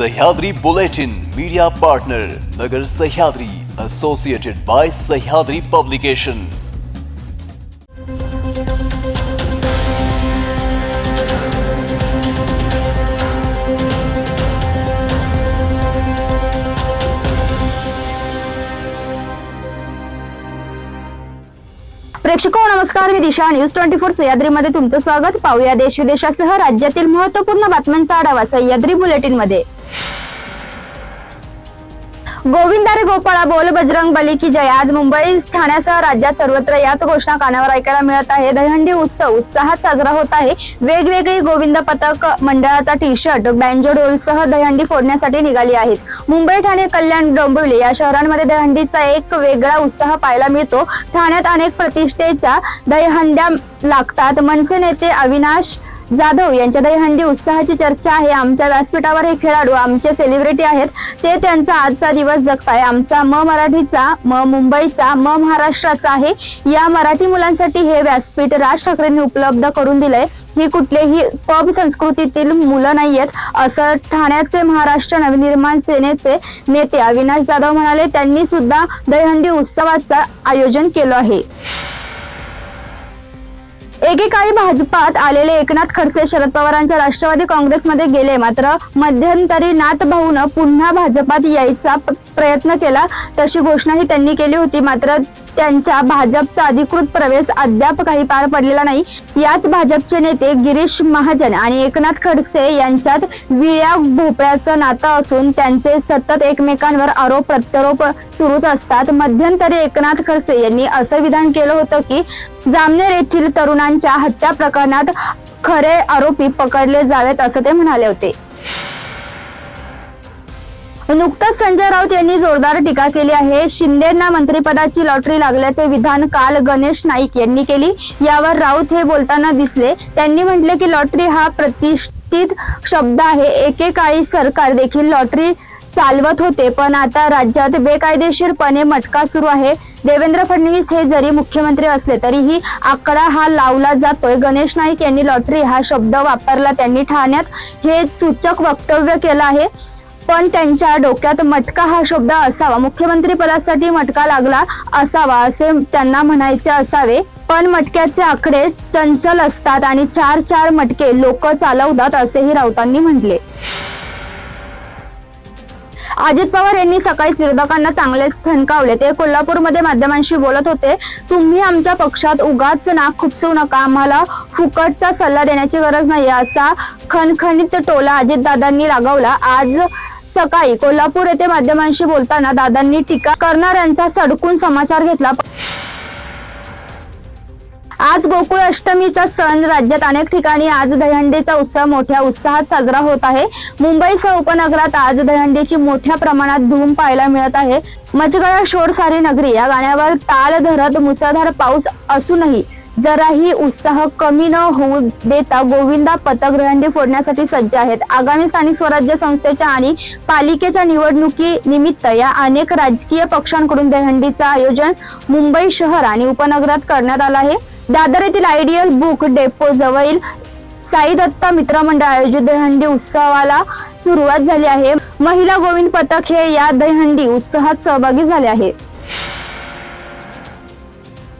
Sahyadri Bulletin media partner Nagar Sahyadri associated by Sahyadri publication प्रेक्षको नमस्कार मी Disha. News twenty four सह्याद्रीमध्ये तुमचं स्वागत. पाहूया देश विदेशासह राज्यातील महत्त्वपूर्ण बातम्यांचा आढावा सह्याद्री बुलेटिनमध्ये गोविंदारे गोपाळा बोल बजरंग बली की जय. आज मुंबई ठाण्यासह राज्यात सर्वत्र याच घोषणा कानावर ऐकायला मिळत आहे. दहीहंडी उत्सव उत्साहात साजरा होत आहे. वेगवेगळी गोविंद पथक मंडळाचा टी शर्ट बँजो ढोलसह दहीहंडी फोडण्यासाठी निघाली आहेत. मुंबई ठाणे कल्याण डोंबिवली या शहरांमध्ये दहीहंडीचा एक वेगळा उत्साह पाहायला मिळतो. ठाण्यात अनेक प्रतिष्ठेच्या दहीहंड्या लागतात. मनसे नेते अविनाश जाधव यांच्या दहीहंडी उत्साहाची चर्चा आहे. आमच्या व्यासपीठावर हे खेळाडू आमचे सेलिब्रिटी आहेत. ते त्यांचा आजचा दिवस जगताय. आमचा म मराठीचा म मुंबईचा म महाराष्ट्राचा आहे. या मराठी मुलांसाठी हे व्यासपीठ राज ठाकरेंनी उपलब्ध करून दिलंय. ही कुठलेही पब संस्कृतीतील मुलं नाहीयेत. असं ठाण्याचे महाराष्ट्र नवनिर्माण सेनेचे नेते अविनाश जाधव म्हणाले त्यांनी सुद्धा दहीहंडी उत्सवाचं आयोजन केलं आहे. एकेकाळी भाजपात आलेले एकनाथ खडसे शरद पवारांच्या राष्ट्रवादी काँग्रेसमध्ये गेले. मात्र मध्यंतरी नाथ भाऊनं पुन्हा भाजपात यायचा प्रयत्न केला. तशी घोषणाही त्यांनी केली होती. मात्र त्यांच्या भाजपचा अधिकृत प्रवेश अद्याप काही पार पडलेला नाही. याच भाजपचे नेते गिरीश महाजन आणि एकनाथ खडसे यांच्यात विळ्या भोपळ्याचं नातं असून त्यांचे सतत एकमेकांवर आरोप प्रत्यारोप सुरूच असतात. मध्यंतरी एकनाथ खडसे यांनी असं विधान केलं होतं की जामनेर येथील तरुणांच्या हत्या प्रकरणात खरे आरोपी पकडले जावेत असं ते म्हणाले होते. नुकताच संजय राऊत यांनी जोरदार टीका केली आहे. शिंदेना मंत्रिपदाची लॉटरी लागल्याचे विधान काल गणेश नाईक यांनी केली. यावर राऊत हे बोलताना दिसले. त्यांनी म्हटले की लॉटरी हा प्रतिष्ठित शब्द आहे. एकेकाळी सरकार देखील लॉटरी चालवत होते पण आता राज्यात बेकायदेशीरपणे मटका सुरू आहे. देवेंद्र फडणवीस हे जरी मुख्यमंत्री असले तरीही आकडा हा लावला जातोय. गणेश नाईक यांनी लॉटरी हा शब्द वापरला त्यांनी ठाण्यात. हे सूचक वक्तव्य केलं आहे. पण त्यांच्या डोक्यात मटका हा शब्द असावा. मुख्यमंत्री पदासाठी मटका लागला असावा असे त्यांना म्हणायचे असावे. पण मटक्याचे आकडे चंचल असतात आणि चार चार मटके लोक चालवतात असेही राऊतांनी म्हटले. अजित पवार यांनी सकाळीच विरोधकांना चांगलेच थणकावले ते कोल्हापूरमध्ये माध्यमांशी बोलत होते. तुम्ही आमच्या पक्षात उगाच नाक खुपसू नका. आम्हाला फुकटचा सल्ला देण्याची गरज नाही असा खणखणीत टोला अजितदादांनी लागवला. आज सकाळी कोल्हापूर येथे माध्यमांशी बोलताना दादांनी टीका करणाऱ्यांचा सडकून समाचार घेतला. आज गोकुळ अष्टमीचा सण. राज्यात अनेक ठिकाणी आज दहंडीचा उत्सव मोठ्या उत्साहात साजरा होत आहे. मुंबईसह उपनगरात आज दहंडीची मोठ्या प्रमाणात धूम पाहायला मिळत आहे. मचगळा शोर सारी नगरी या गाण्यावर ताल धरत मुसळधार पाऊस असूनही जराही उत्साह कमी न होऊ देता गोविंदा पथक फोडण्यासाठी सज्ज आहेत. आगामी स्थानिक स्वराज्य संस्थेच्या आणि पालिकेच्या निवडणुकी निमित्त या अनेक राजकीय पक्षांकडून दहंडीचं आयोजन मुंबई शहर आणि उपनगरात करण्यात आलं आहे. दादर येथील आयडियल बुक डेपो जवळील साई दत्ता मित्रमंडळ आयोजित दहंडी उत्सवाला सुरुवात झाली आहे. महिला गोविंद पथक हे या दहंडी उत्सवात सहभागी झाले आहे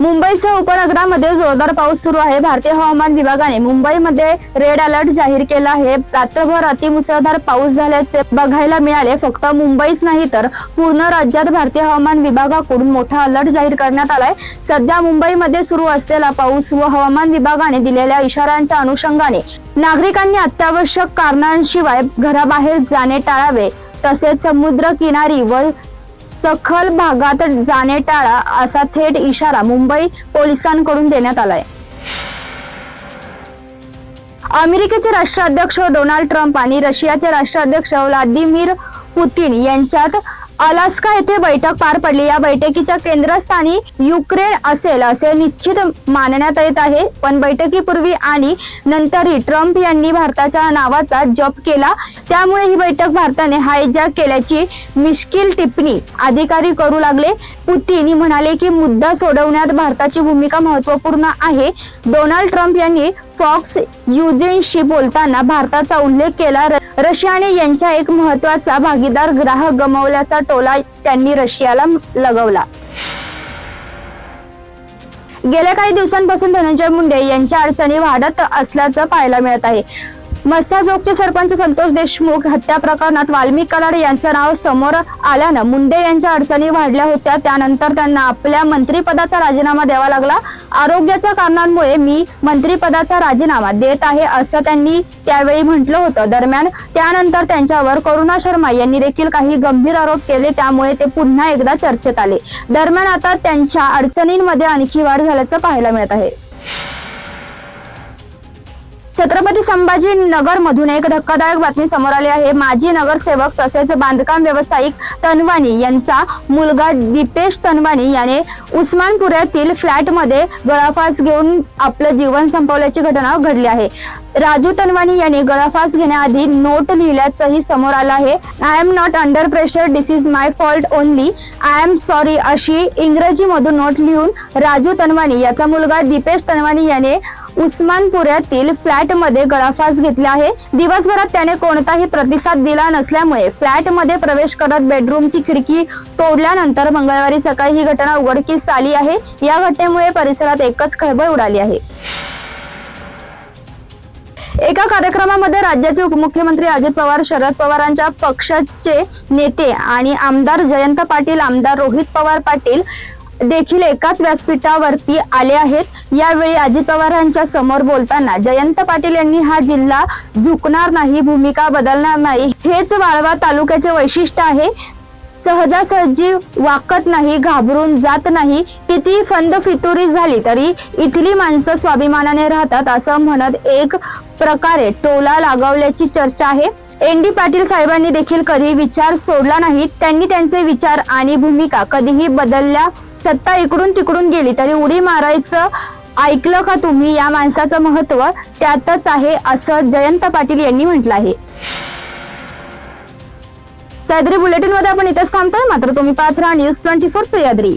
मुंबईसह उपनगरामध्ये जोरदार पाऊस सुरू आहे. भारतीय हवामान विभागाने मुंबईमध्ये रेड अलर्ट जाहीर केला आहे. रात्रभर अतिमुसळधार पाऊस झाल्याचे बघायला मिळाले. फक्त मुंबईच नाही तर पूर्ण राज्यात भारतीय हवामान विभागाकडून मोठा अलर्ट जाहीर करण्यात आलाय. सध्या मुंबईमध्ये सुरू असलेला पाऊस व हवामान विभागाने दिलेल्या इशाऱ्यांच्या अनुषंगाने नागरिकांनी अत्यावश्यक कारणांशिवाय घराबाहेर जाणे टाळावे. तसेच समुद्र किनारी व सखल भागात जाणे टाळा असा थेट इशारा मुंबई पोलिसांकडून देण्यात आलाय. अमेरिकेचे राष्ट्राध्यक्ष डोनाल्ड ट्रम्प आणि रशियाचे राष्ट्राध्यक्ष व्लादिमीर पुतीन यांच्यात अलास्का येथे बैठक पार पडली. या बैठकीच्या केंद्रस्थानी युक्रेन असेल असे निश्चित मानण्यात येत आहे. पण बैठकीपूर्वी आणि नंतरही ट्रम्प यांनी भारताच्या नावाचा जप केला. त्यामुळे ही बैठक भारताने हायजॅक केल्याची मिश्किल टिप्पणी अधिकारी करू लागले. पुतीन म्हणाले की मुद्दा सोडवण्यात भारताची भूमिका महत्त्वपूर्ण आहे. डोनाल्ड ट्रम्प यांनी फॉक्स युजेनशी बोलताना भारताचा उल्लेख केला. र- रशियाने यांच्या एक महत्त्वाचा भागीदार ग्राहक गमावल्याचा टोला त्यांनी रशियाला लगवला. गेल्या काही दिवसांपासून धनंजय मुंडे यांच्या अडचणी वाढत असल्याचं पाहायला मिळत आहे. मस्साजोगचे सरपंच संतोष देशमुख हत्या प्रकरणात वाल्मिक कराड यांचं नाव समोर आल्यानं मुंडे यांच्या अडचणी वाढल्या होत्या. त्यानंतर त्यांना आपल्या मंत्रिपदाचा राजीनामा द्यावा लागला. आरोग्याच्या कारणांमुळे मी मंत्रिपदाचा राजीनामा देत आहे असं त्यांनी त्यावेळी म्हटलं होतं. दरम्यान त्यानंतर त्यांच्यावर करुणा शर्मा यांनी देखील काही गंभीर आरोप केले. त्यामुळे ते पुन्हा एकदा चर्चेत आले. दरम्यान आता त्यांच्या अडचणींमध्ये आणखी वाढ झाल्याचं पाहायला मिळत आहे. छत्रपती संभाजी नगर मधून एक धक्कादायक बातमी समोर आली आहे. माजी नगरसेवक तसेच बांधकाम व्यावसायिक तनवानी यांचा मुलगा दीपेश तनवानी याने उस्मानपुऱ्यातील फ्लॅटमध्ये गळाफास घेऊन आपलं जीवन संपवल्याची घटना घडली आहे. राजू तनवानी यांनी गळाफास घेण्याआधी नोट लिहिल्याचंही समोर आलं आहे. I am not under pressure this is my fault only I am sorry अशी इंग्रजीमधून नोट लिहून राजू तनवानी याचा मुलगा दीपेश तनवानी याने उस्मानपुऱ्यातील फ्लॅटमध्ये गळाफास घेतला आहे. दिवसभरात त्याने कोणताही प्रतिसाद दिला नसल्यामुळे फ्लॅटमध्ये प्रवेश करत बेडरूमची खिडकी तोडल्यानंतर मंगळवारी सकाळी ही घटना उघडकीस आली आहे. या घटनेमुळे परिसरात एकच खळबळ उडाली आहे. एका कार्यक्रमामध्ये राज्याचे उपमुख्यमंत्री अजित पवार शरद पवारांच्या पक्षाचे नेते आणि आमदार जयंत पाटील आमदार रोहित पवार पाटील देखील एकाच व्यासपीठावरती आले आहेत. यावेळी अजित पवारांच्या समोर बोलताना जयंत पाटील यांनी हा जिल्हा झुकणार नाही भूमिका बदलणार नाही हेच वाळवा तालुक्याचे वैशिष्ट्य आहे. सहजासहजी वाकत नाही घाबरून जात नाही किती फंद फितुरी झाली तरी इथली माणसं स्वाभिमानाने राहतात असं म्हणत एक प्रकारे टोला लागवल्याची चर्चा आहे. एन डी पाटील साहेबांनी देखील कधी विचार सोडला नाही त्यांनी त्यांचे विचार आणि भूमिका कधीही बदलल्या सत्ता इकडून तिकडून गेली तरी उडी मारायचं ऐकलं का तुम्ही? या माणसाचं महत्त्व त्यातच आहे असं जयंत पाटील यांनी म्हटलं आहे. सह्याद्री बुलेटिनमध्ये आपण इथेच थांबतोय. मात्र तुम्ही पाहत राहा न्यूज ट्वेंटी फोर सह्याद्री